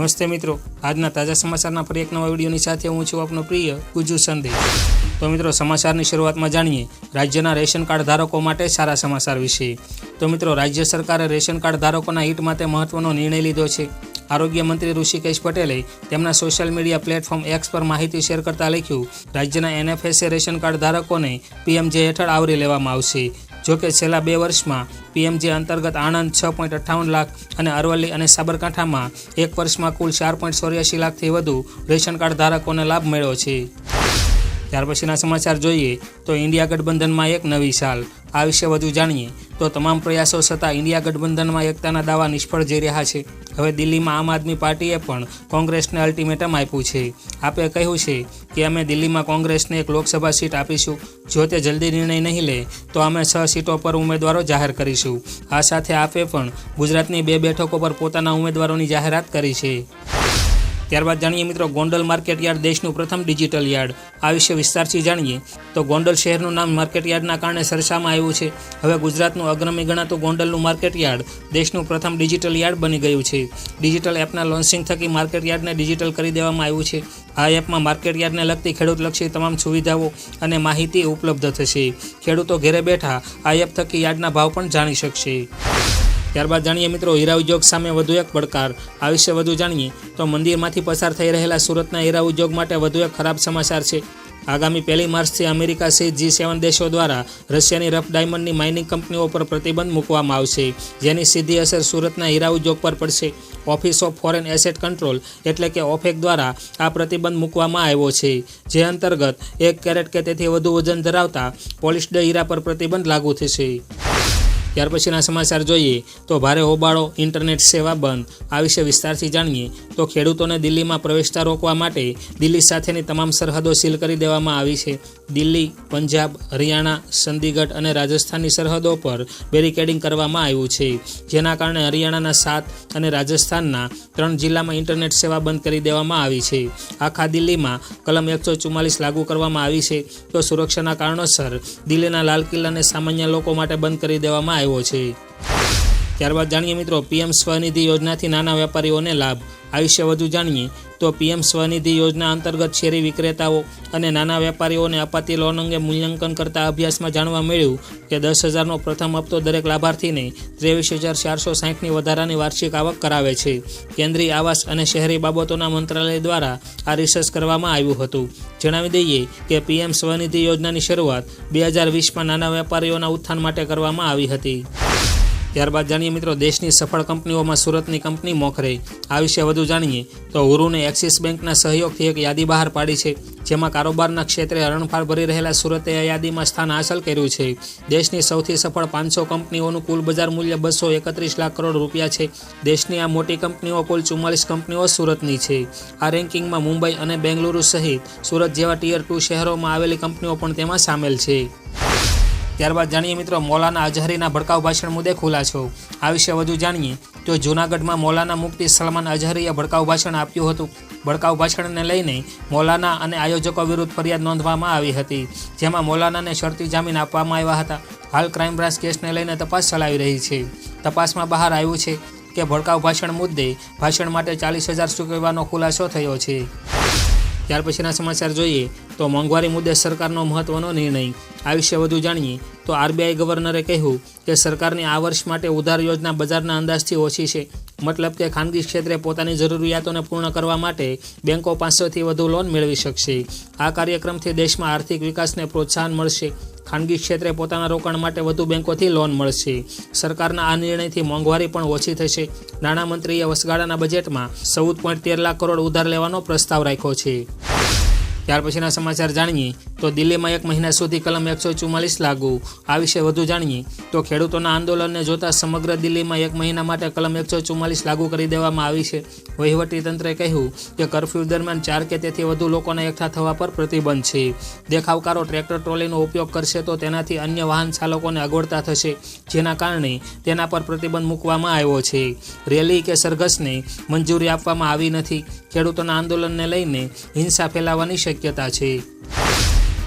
નમસ્તે મિત્રો. આજના તાજા સમાચારના ફરી એક નવા વિડીયોની સાથે હું છું આપનો પ્રિય ગુજુ સંદેશ તો મિત્રો, સમાચારની શરૂઆતમાં જાણીએ, રાજ્યના રેશન કાર્ડ ધારકો માટે સારા સમાચાર વિશે. તો મિત્રો, રાજ્ય સરકારે રેશન કાર્ડ ધારકોના હિત માટે મહત્વનો નિર્ણય લીધો છે. આરોગ્ય મંત્રી ઋષિકેશ પટેલે તેમના સોશિયલ મીડિયા પ્લેટફોર્મ એક્સ પર માહિતી શેર કરતા લખ્યું, રાજ્યના એનએફએસએ રેશન કાર્ડ ધારકોને પીએમજે હેઠળ આવરી લેવામાં આવશે. જોકે છેલ્લા બે વર્ષમાં પીએમજે અંતર્ગત આણંદ છ પોઈન્ટ અઠ્ઠાવન લાખ અને અરવલ્લી અને સાબરકાંઠામાં એક વર્ષમાં કુલ ચાર પોઈન્ટ ચોર્યાસી લાખથી વધુ રેશન કાર્ડ ધારકોને લાભ મળ્યો છે. ત્યાર પછીના સમાચાર જોઈએ તો ઇન્ડિયા ગઠબંધનમાં એક નવી સાલ. આ વિશે વધુ જાણીએ તો તમામ પ્રયાસો છતાં ઇન્ડિયા ગઠબંધનમાં એકતાના દાવા નિષ્ફળ જઈ રહ્યા છે. હવે દિલ્હીમાં આમ આદમી પાર્ટીએ પણ કોંગ્રેસને અલ્ટિમેટમ આપ્યું છે. આપે કહ્યું છે કે અમે દિલ્હીમાં કોંગ્રેસને એક લોકસભા સીટ આપીશું. જો તે જલ્દી નિર્ણય નહીં લે, તો અમે છ સીટો પર ઉમેદવારો જાહેર કરીશું. આ સાથે આપે પણ ગુજરાતની બે બેઠકો પર પોતાના ઉમેદવારોની જાહેરાત કરી છે. ત્યારબાદ જાણીએ મિત્રો, ગોંડલ માર્કેટ યાર્ડ દેશનું પ્રથમ ડિજિટલ યાર્ડ. આ વિશે વિસ્તારથી જાણીએ? તો ગોંડલ શહેરનું નામ માર્કેટ યાર્ડના કારણે સરસામાં આવ્યું છે. હવે ગુજરાતનું અગ્રમી ગણાતું ગોંડલનું માર્કેટ યાર્ડ દેશનું પ્રથમ ડિજિટલ યાર્ડ બની ગયું છે. ડિજિટલ એપના લોન્ચિંગ થકી માર્કેટ યાર્ડને ડિજિટલ કરી દેવામાં આવ્યું છે. આ એપમાં માર્કેટ યાર્ડને લગતી ખેડૂતલક્ષી તમામ સુવિધાઓ અને માહિતી ઉપલબ્ધ થશે. ખેડૂતો ઘેરે બેઠા આ એપ થકી યાર્ડના ભાવ પણ જાણી શકશે. ત્યારબાદ જાણીએ મિત્રો, હીરા ઉદ્યોગ સામે વધુ એક પડકાર. આ વિશે વધુ જાણીએ તો મંદિરમાંથી પસાર થઈ રહેલા સુરતના હીરા ઉદ્યોગ માટે વધુ એક ખરાબ સમાચાર છે. આગામી પહેલી માર્ચથી અમેરિકા સહિત જી સેવન દેશો દ્વારા રશિયાની રફ ડાયમંડની માઇનિંગ કંપનીઓ પર પ્રતિબંધ મૂકવામાં આવશે, જેની સીધી અસર સુરતના હીરા ઉદ્યોગ પર પડશે. Office of foreign asset control એટલે કે ઓફેક દ્વારા આ પ્રતિબંધ મૂકવામાં આવ્યો છે, જે અંતર્ગત એક કેરેટ કે તેથી વધુ વજન ધરાવતા પોલિસ્ડ હીરા પર પ્રતિબંધ લાગુ થશે. ત્યાર પછીના સમાચાર જોઈએ તો ભારે હોબાળો, ઇન્ટરનેટ સેવા બંધ, આ વિશે વિસ્તારથી જાણીએ તો ખેડૂતોને દિલ્હીમાં પ્રવેશતા રોકવા માટે દિલ્હી સાથેની તમામ સરહદો સીલ કરી દેવામાં આવી છે. દિલ્હી, પંજાબ, હરિયાણા, ચંદીગઢ અને રાજસ્થાનની સરહદો પર બેરિકેડિંગ કરવામાં આવ્યું છે. જેના કારણે હરિયાણાના સાત અને રાજસ્થાનના ત્રણ જિલ્લામાં ઇન્ટરનેટ સેવા બંધ કરી દેવામાં આવી છે. આખા દિલ્હીમાં કલમ એકસો ચુમ્માલીસ લાગુ કરવામાં આવી છે. તો સુરક્ષાના કારણોસર દિલ્હીના લાલ કિલ્લાને સામાન્ય લોકો માટે બંધ કરી દેવામાં આવ્યો છે ત્યારબાદ જાણીએ મિત્રો, પીએમ સ્વનિધિ યોજનાથી નાના વેપારીઓને લાભ. આ વિશે વધુ જાણીએ તો પીએમ સ્વનિધિ યોજના અંતર્ગત શેરી વિક્રેતાઓ અને નાના વેપારીઓને અપાતી લોન અંગે મૂલ્યાંકન કરતા અભ્યાસમાં જાણવા મળ્યું કે દસ હજારનો પ્રથમ હપ્તો દરેક લાભાર્થીને ત્રેવીસ હજાર ચારસો સાહીઠની વધારાની વાર્ષિક આવક કરાવે છે. કેન્દ્રીય આવાસ અને શહેરી બાબતોના મંત્રાલય દ્વારા આ રિસર્ચ કરવામાં આવ્યું હતું. જણાવી દઈએ કે પીએમ સ્વનિધિ યોજનાની શરૂઆત બે હજાર વીસમાં નાના વેપારીઓના ઉત્થાન માટે કરવામાં આવી હતી. ત્યારબાદ જાણીએ મિત્રો, દેશની સફળ કંપનીઓમાં સુરતની કંપની મોખરે. આ વિશે વધુ જાણીએ તો હુરુને એક્સિસ બેંકના સહયોગથી એક યાદી બહાર પાડી છે, જેમાં કારોબારના ક્ષેત્રે હરણફાળ ભરી રહેલા સુરતે આ યાદીમાં સ્થાન હાંસલ કર્યું છે. દેશની સૌથી સફળ પાંચસો કંપનીઓનું કુલ બજાર મૂલ્ય બસો એકત્રીસ લાખ કરોડ રૂપિયા છે. દેશની આ મોટી કંપનીઓ કુલ ચુમ્માલીસ કંપનીઓ સુરતની છે. આ રેન્કિંગમાં મુંબઈ અને બેંગલુરુ સહિત સુરત જેવા ટીયર ટુ શહેરોમાં આવેલી કંપનીઓ પણ તેમાં સામેલ છે. ત્યારબાદ જાણીએ મિત્રો, મૌલાના અઝહરીના ભડકાઉ ભાષણ મુદ્દે ખુલાસો આ વિશે વધુ જાણીએ તો જૂનાગઢમાં મૌલાના મુક્તિ સલમાન અઝહરીએ ભડકાઉ ભાષણ આપ્યું હતું. ભડકાઉ ભાષણને લઈને મૌલાના અને આયોજકો વિરુદ્ધ ફરિયાદ નોંધવામાં આવી હતી, જેમાં મૌલાનાને શરતી જામીન આપવામાં આવ્યા હતા. હાલ ક્રાઇમ બ્રાન્ચ કેસને લઈને તપાસ ચલાવી રહી છે. તપાસમાં બહાર આવ્યું છે કે ભડકાઉ ભાષણ મુદ્દે ભાષણ માટે ચાલીસ હજાર ચૂકવવાનો ખુલાસો થયો છે. ત્યાર પછીના સમાચાર જોઈએ તો મોંઘવારી મુદ્દે સરકારનો મહત્વનો નિર્ણય. આ વિશે વધુ જાણીએ તો આરબીઆઈ ગવર્નરે કહ્યું કે સરકારની આ વર્ષ માટે ઉધાર યોજના બજારના અંદાજથી ઓછી છે. મતલબ કે ખાનગી ક્ષેત્રે પોતાની જરૂરિયાતોને પૂર્ણ કરવા માટે બેંકો પાસેથી વધુ લોન મેળવી શકશે. આ કાર્યક્રમથી દેશમાં આર્થિક વિકાસને પ્રોત્સાહન મળશે. ખાનગી ક્ષેત્રે પોતાના રોકાણ માટે વધુ બેન્કોથી લોન મળશે. સરકારના આ નિર્ણયથી મોંઘવારી પણ ઓછી થશે. નાણામંત્રીએ વસગાળાના બજેટમાં ચૌદ પોઈન્ટ તેર લાખ કરોડ ઉધાર લેવાનો પ્રસ્તાવ રાખ્યો છે. ત્યાર પછીના સમાચાર જાણીએ તો દિલ્હીમાં એક મહિના સુધી કલમ એકસો ચુમ્માલીસ લાગુ. આ વિશે વધુ જાણીએ તો ખેડૂતોના આંદોલનને જોતા સમગ્ર દિલ્હીમાં એક મહિના માટે કલમ એકસો ચુમ્માલીસ લાગુ કરી દેવામાં આવી છે. વહીવટી તંત્રે કહ્યું કે કરફ્યુ દરમિયાન ચાર કે તેથી વધુ લોકોને એકઠા થવા પર પ્રતિબંધ છે. દેખાવકારો ટ્રેક્ટર ટ્રોલીનો ઉપયોગ કરશે તો તેનાથી અન્ય વાહન ચાલકોને અગવડતા થશે, જેના કારણે તેના પર પ્રતિબંધ મૂકવામાં આવ્યો છે. રેલી કે સરઘસને મંજૂરી આપવામાં આવી નથી. ખેડૂતોના આંદોલનને લઈને હિંસા ફેલાવાની શક્યતા છે.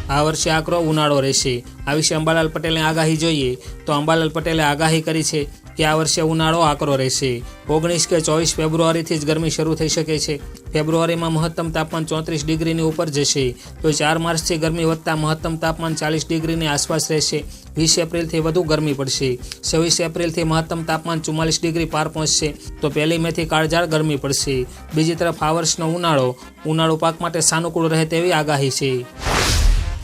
આ વર્ષે આકરો ઉનાળો રહેશે. આ વિશે અંબાલાલ પટેલની આગાહી જોઈએ તો અંબાલાલ પટેલે આગાહી કરી છે કે આ વર્ષે ઉનાળો આકરો રહેશે. ઓગણીસ કે ચોવીસ ફેબ્રુઆરીથી જ ગરમી શરૂ થઈ શકે છે. ફેબ્રુઆરીમાં મહત્તમ તાપમાન ચોત્રીસ ડિગ્રીની ઉપર જશે. તો ચાર માર્ચથી ગરમી વધતા મહત્તમ તાપમાન ચાલીસ ડિગ્રીની આસપાસ રહેશે. વીસ એપ્રિલથી વધુ ગરમી પડશે. છવ્વીસ એપ્રિલથી મહત્તમ તાપમાન ચુમ્માલીસ ડિગ્રી પાર પહોંચશે. તો પહેલી મેથી કાળઝાળ ગરમી પડશે. બીજી તરફ આ વર્ષનો ઉનાળો ઉનાળો પાક માટે સાનુકૂળ રહે તેવી આગાહી છે.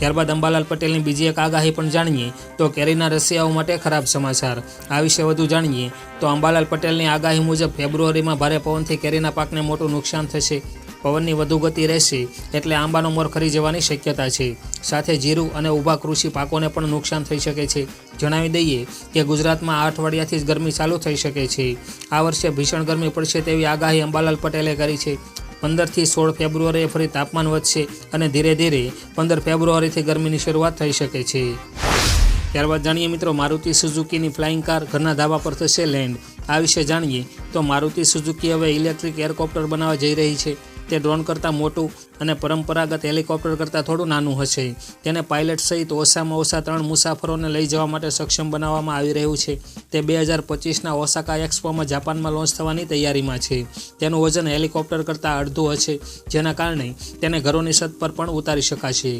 ત્યારબાદ અંબાલાલ પટેલની બીજી એક આગાહી પણ જાણીએ તો કેરીના રસિયાઓ માટે ખરાબ સમાચાર. આ વિશે વધુ જાણીએ તો અંબાલાલ પટેલની આગાહી મુજબ ફેબ્રુઆરીમાં ભારે પવનથી કેરીના પાકને મોટું નુકસાન થશે. પવનની વધુ ગતિ રહેશે એટલે આંબાનો મોર ખરી જવાની શક્યતા છે. સાથે જીરું અને ઊભા કૃષિ પાકોને પણ નુકસાન થઈ શકે છે. જણાવી દઈએ કે ગુજરાતમાં આ અઠવાડિયાથી જ ગરમી ચાલુ થઈ શકે છે. આ વર્ષે ભીષણ ગરમી પડશે તેવી આગાહી અંબાલાલ પટેલે કરી છે. પંદરથી સોળ ફેબ્રુઆરીએ ફરી તાપમાન વધશે અને ધીરે ધીરે પંદર ફેબ્રુઆરીથી ગરમીની શરૂઆત થઈ શકે છે. ત્યારબાદ જાણીએ મિત્રો, મારુતિ સુઝુકીની ફ્લાઇંગ કાર ઘરના ધાબા પર થશે લેન્ડ. આ વિશે જાણીએ તો મારુતિ સુઝુકી હવે ઇલેક્ટ્રિક એરકોપ્ટર બનાવવા જઈ રહી છે. તે ડ્રોન કરતાં મોટું અને પરંપરાગત હેલિકોપ્ટર કરતાં થોડું નાનું હશે. તેને પાયલટ સહિત ઓછામાં ઓછા ત્રણ મુસાફરોને લઈ જવા માટે સક્ષમ બનાવવામાં આવી રહ્યું છે. તે બે હજાર પચીસના ઓસાકા એક્સપોમાં જાપાનમાં લોન્ચ થવાની તૈયારીમાં છે. તેનું વજન હેલિકોપ્ટર કરતાં અડધું હશે, જેના કારણે તેને ઘરોની છત પર પણ ઉતારી શકાશે.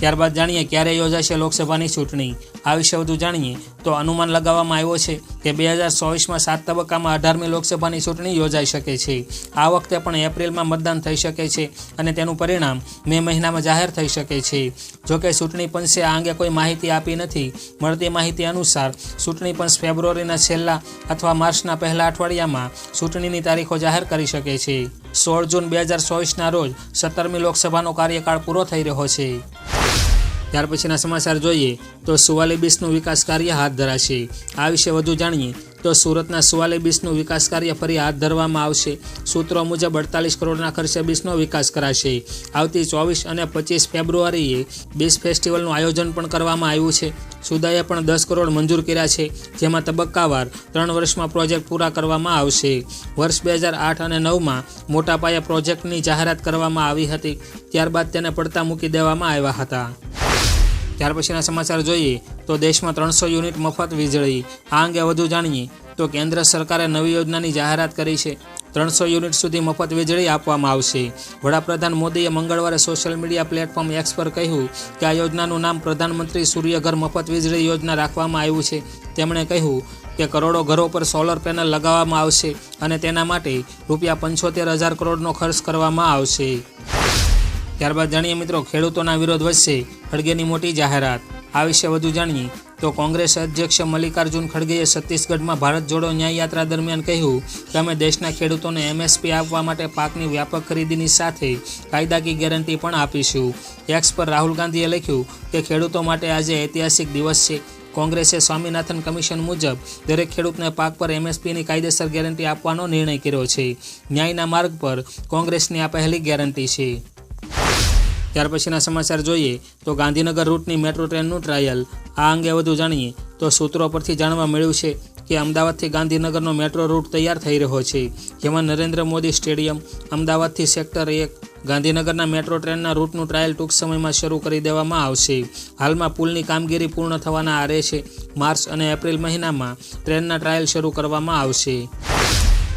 ત્યારબાદ જાણીએ ક્યારે યોજાશે લોકસભાની ચૂંટણી. આ વિશે વધુ જાણીએ તો અનુમાન લગાવવામાં આવ્યો છે કે બે હજાર ચોવીસમાં સાત તબક્કામાં અઢારમી લોકસભાની ચૂંટણી યોજાઈ શકે છે. આ વખતે પણ એપ્રિલમાં મતદાન થઈ શકે છે અને તેનું પરિણામ મે મહિનામાં જાહેર થઈ શકે છે. જોકે ચૂંટણી પંચે આ અંગે કોઈ માહિતી આપી નથી. મળતી માહિતી અનુસાર ચૂંટણી પંચ ફેબ્રુઆરીના છેલ્લા અથવા માર્ચના પહેલા અઠવાડિયામાં ચૂંટણીની તારીખો જાહેર કરી શકે છે. સોળ જૂન બે હજાર ચોવીસના રોજ સત્તરમી લોકસભાનો કાર્યકાળ પૂરો થઈ રહ્યો છે. ત્યાર પછીના સમાચાર જોઈએ તો સુવાલી બીચનું વિકાસ કાર્ય હાથ ધરાશે. આ વિશે વધુ જાણીએ તો સુરતના સુવાલી બીચનું વિકાસ કાર્ય ફરી હાથ ધરવામાં આવશે. સૂત્રો મુજબ અડતાલીસ કરોડના ખર્ચે બીચનો વિકાસ કરાશે. આવતી ચોવીસ અને પચીસ ફેબ્રુઆરીએ બીચ ફેસ્ટિવલનું આયોજન પણ કરવામાં આવ્યું છે. સુદાએ પણ દસ કરોડ મંજૂર કર્યા છે, જેમાં તબક્કાવાર ત્રણ વર્ષમાં પ્રોજેક્ટ પૂરા કરવામાં આવશે. વર્ષ બે હજાર આઠ અને નવમાં મોટા પાયે પ્રોજેક્ટની જાહેરાત કરવામાં આવી હતી. ત્યારબાદ તેને પડતા મૂકી દેવામાં આવ્યા હતા. ત્યાર પછીના સમાચાર જોઈએ તો દેશમાં ત્રણસો યુનિટ મફત વીજળી. આ અંગે વધુ જાણીએ તો કેન્દ્ર સરકારે નવી યોજનાની જાહેરાત કરી છે. ત્રણસો યુનિટ સુધી મફત વીજળી આપવામાં આવશે. વડાપ્રધાન મોદીએ મંગળવારે સોશિયલ મીડિયા પ્લેટફોર્મ એક્સ પર કહ્યું કે આ યોજનાનું નામ પ્રધાનમંત્રી સૂર્યઘર મફત વીજળી યોજના રાખવામાં આવ્યું છે. તેમણે કહ્યું કે કરોડો ઘરો પર સોલર પેનલ લગાવવામાં આવશે અને તેના માટે રૂપિયા પંચોતેર હજાર કરોડનો ખર્ચ કરવામાં આવશે. ત્યારબાદ જાણીએ મિત્રો, ખેડૂતોના વિરોધ વચ્ચે ખડગેની મોટી જાહેરાત. આ વિશે વધુ જાણીએ, તો કોંગ્રેસ અધ્યક્ષ મલ્લિકાર્જુન ખડગેએ છત્તીસગઢમાં ભારત જોડો ન્યાય યાત્રા દરમિયાન કહ્યું કે અમે દેશના ખેડૂતોને એમએસપી આપવા માટે પાકની વ્યાપક ખરીદીની સાથે કાયદાકી ગેરંટી પણ આપીશું. એક્સ પર રાહુલ ગાંધીએ લખ્યું કે ખેડૂતો માટે આજે ઐતિહાસિક દિવસ છે. કોંગ્રેસે સ્વામિનાથન કમિશન મુજબ દરેક ખેડૂતને પાક પર એમએસપીની કાયદેસર ગેરંટી આપવાનો નિર્ણય કર્યો છે. ન્યાયના માર્ગ પર કોંગ્રેસની આ પહેલી ગેરંટી છે. ત્યાર પછીના સમાચાર જોઈએ તો ગાંધીનગર રૂટની મેટ્રો ટ્રેનનું ટ્રાયલ. આ અંગે વધુ જાણીએ તો સૂત્રો પરથી જાણવા મળ્યું છે કે અમદાવાદથી ગાંધીનગરનો મેટ્રો રૂટ તૈયાર થઈ રહ્યો છે. જેમાં નરેન્દ્ર મોદી સ્ટેડિયમ, અમદાવાદથી સેક્ટર એક, ગાંધીનગરના મેટ્રો ટ્રેનના રૂટનું ટ્રાયલ ટૂંક સમયમાં શરૂ કરી દેવામાં આવશે. હાલમાં પુલની કામગીરી પૂર્ણ થવાના આરે છે. માર્ચ અને એપ્રિલ મહિનામાં ટ્રેનના ટ્રાયલ શરૂ કરવામાં આવશે.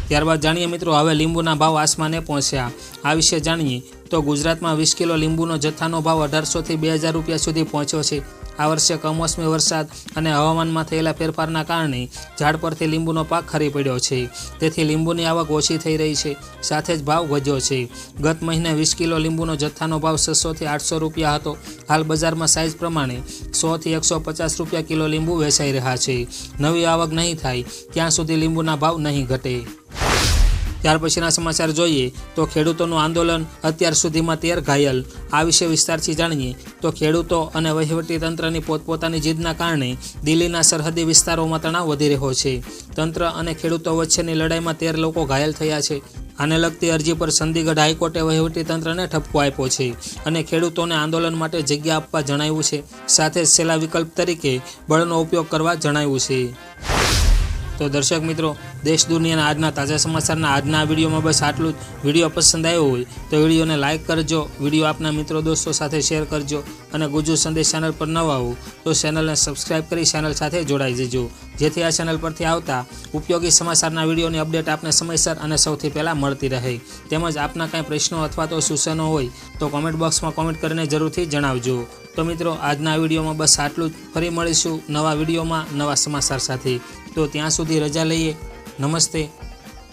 ત્યારબાદ જાણીએ મિત્રો, હવે લીંબુના ભાવ આસમાને પહોંચ્યા. આ વિશે જાણીએ તો ગુજરાતમાં વીસ કિલો લીંબુનો જથ્થાનો ભાવ અઢારસોથી બે હજાર રૂપિયા સુધી પહોંચ્યો છે. આ વર્ષે કમોસમી વરસાદ અને હવામાનમાં થયેલા ફેરફારના કારણે ઝાડ પરથી લીંબુનો પાક ખરી પડ્યો છે. તેથી લીંબુની આવક ઓછી થઈ રહી છે. સાથે જ ભાવ વધ્યો છે. ગત મહિને વીસ કિલો લીંબુનો જથ્થાનો ભાવ છસોથી આઠસો રૂપિયા હતો. હાલ બજારમાં સાઇઝ પ્રમાણે સોથી એકસો પચાસ રૂપિયા કિલો લીંબુ વેચાઈ રહ્યા છે. નવી આવક નહીં થાય, ત્યાં સુધી લીંબુના ભાવ નહીં ઘટે. ત્યાર પછીના સમાચાર જોઈએ તો ખેડૂતોનું આંદોલન અત્યાર સુધીમાં તેર ઘાયલ. આ વિશે વિસ્તારથી જાણીએ તો ખેડૂતો અને વહીવટી તંત્રની પોતપોતાની જીદના કારણે દિલ્હીના સરહદી વિસ્તારોમાં તણાવ વધી રહ્યો છે. તંત્ર અને ખેડૂતો વચ્ચેની લડાઈમાં તેર લોકો ઘાયલ થયા છે. આને લગતી અરજી પર ચંદીગઢ હાઈકોર્ટે વહીવટી તંત્રને ઠપકો આપ્યો છે અને ખેડૂતોને આંદોલન માટે જગ્યા આપવા જણાવ્યું છે. સાથે જ છેલ્લા વિકલ્પ તરીકે બળનો ઉપયોગ કરવા જણાવ્યું છે. તો દર્શક મિત્રો, દેશ, દુનિયાના આજના તાજા સમાચારના આજના વિડીયોમાં બસ આટલું જ. વીડિયો પસંદ આવ્યો હોય તો વિડીયોને લાઇક કરજો, વીડિયો આપના મિત્રો દોસ્તો સાથે શેર કરજો અને ગુજુ સંદેશ ચેનલ પર નવા હો તો ચેનલને સબસ્ક્રાઇબ કરી ચેનલ સાથે જોડાઈ જજો. જેથી આ ચેનલ પરથી આવતા ઉપયોગી સમાચારના વિડીયોની અપડેટ આપને સમયસર અને સૌથી પહેલાં મળતી રહે. તેમજ આપના કાંઈ પ્રશ્નો અથવા તો સૂચનો હોય તો કોમેન્ટ બોક્સમાં કોમેન્ટ કરીને જરૂરથી જણાવજો. તો મિત્રો, આજના વિડીયોમાં બસ આટલું જ. ફરી મળીશું નવા વિડીયોમાં નવા સમાચાર સાથે. તો ત્યાં સુધી રજા લઈએ. નમસ્તે.